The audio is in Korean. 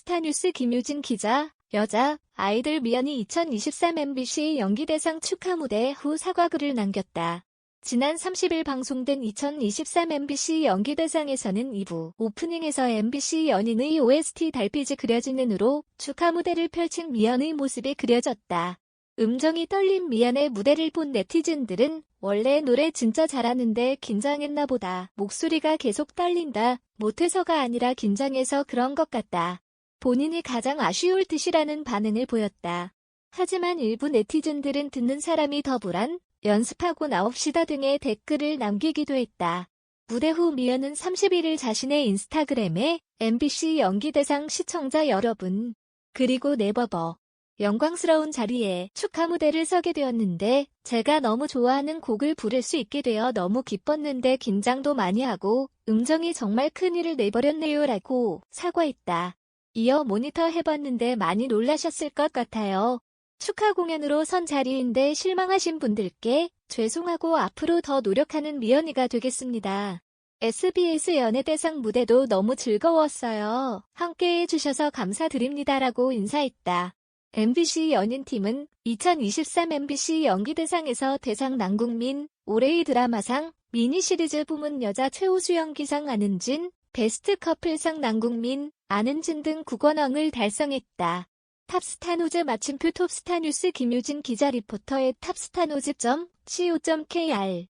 톱스타 뉴스 김유진 기자, 여자, 아이들 미연이 2023 MBC 연기대상 축하 무대 후 사과글을 남겼다. 지난 30일 방송된 2023 MBC 연기대상에서는 2부 오프닝에서 MBC 연인의 OST 달빛이 그려지는으로 축하 무대를 펼친 미연의 모습이 그려졌다. 음정이 떨린 미연의 무대를 본 네티즌들은 원래 노래 진짜 잘하는데 긴장했나 보다. 목소리가 계속 떨린다. 못해서가 아니라 긴장해서 그런 것 같다. 본인이 가장 아쉬울 듯이라는 반응을 보였다. 하지만 일부 네티즌들은 듣는 사람이 더 불안, 연습하고 나옵시다 등의 댓글을 남기기도 했다. 무대 후 미연은 31일 자신의 인스타그램에 MBC 연기대상 시청자 여러분, 그리고 네버버, 영광스러운 자리에 축하 무대를 서게 되었는데 제가 너무 좋아하는 곡을 부를 수 있게 되어 너무 기뻤는데 긴장도 많이 하고 음정이 정말 큰일을 내버렸네요 라고 사과했다. 이어 모니터 해봤는데 많이 놀라셨을 것 같아요. 축하 공연으로 선 자리인데 실망하신 분들께 죄송하고 앞으로 더 노력하는 미연이가 되겠습니다. SBS 연예대상 무대도 너무 즐거웠어요. 함께 해주셔서 감사드립니다라고 인사했다. MBC 연인팀은 2023 MBC 연기대상에서 대상 남국민, 올해의 드라마상, 미니시리즈 부문 여자 최우수 연기상 안은진, 베스트 커플상 남국민, 안은진 등 국원왕을 달성했다. 탑스타 노즈 마침표 톱스타 뉴스 김유진 기자 리포터의 탑스타 노즈.co.kr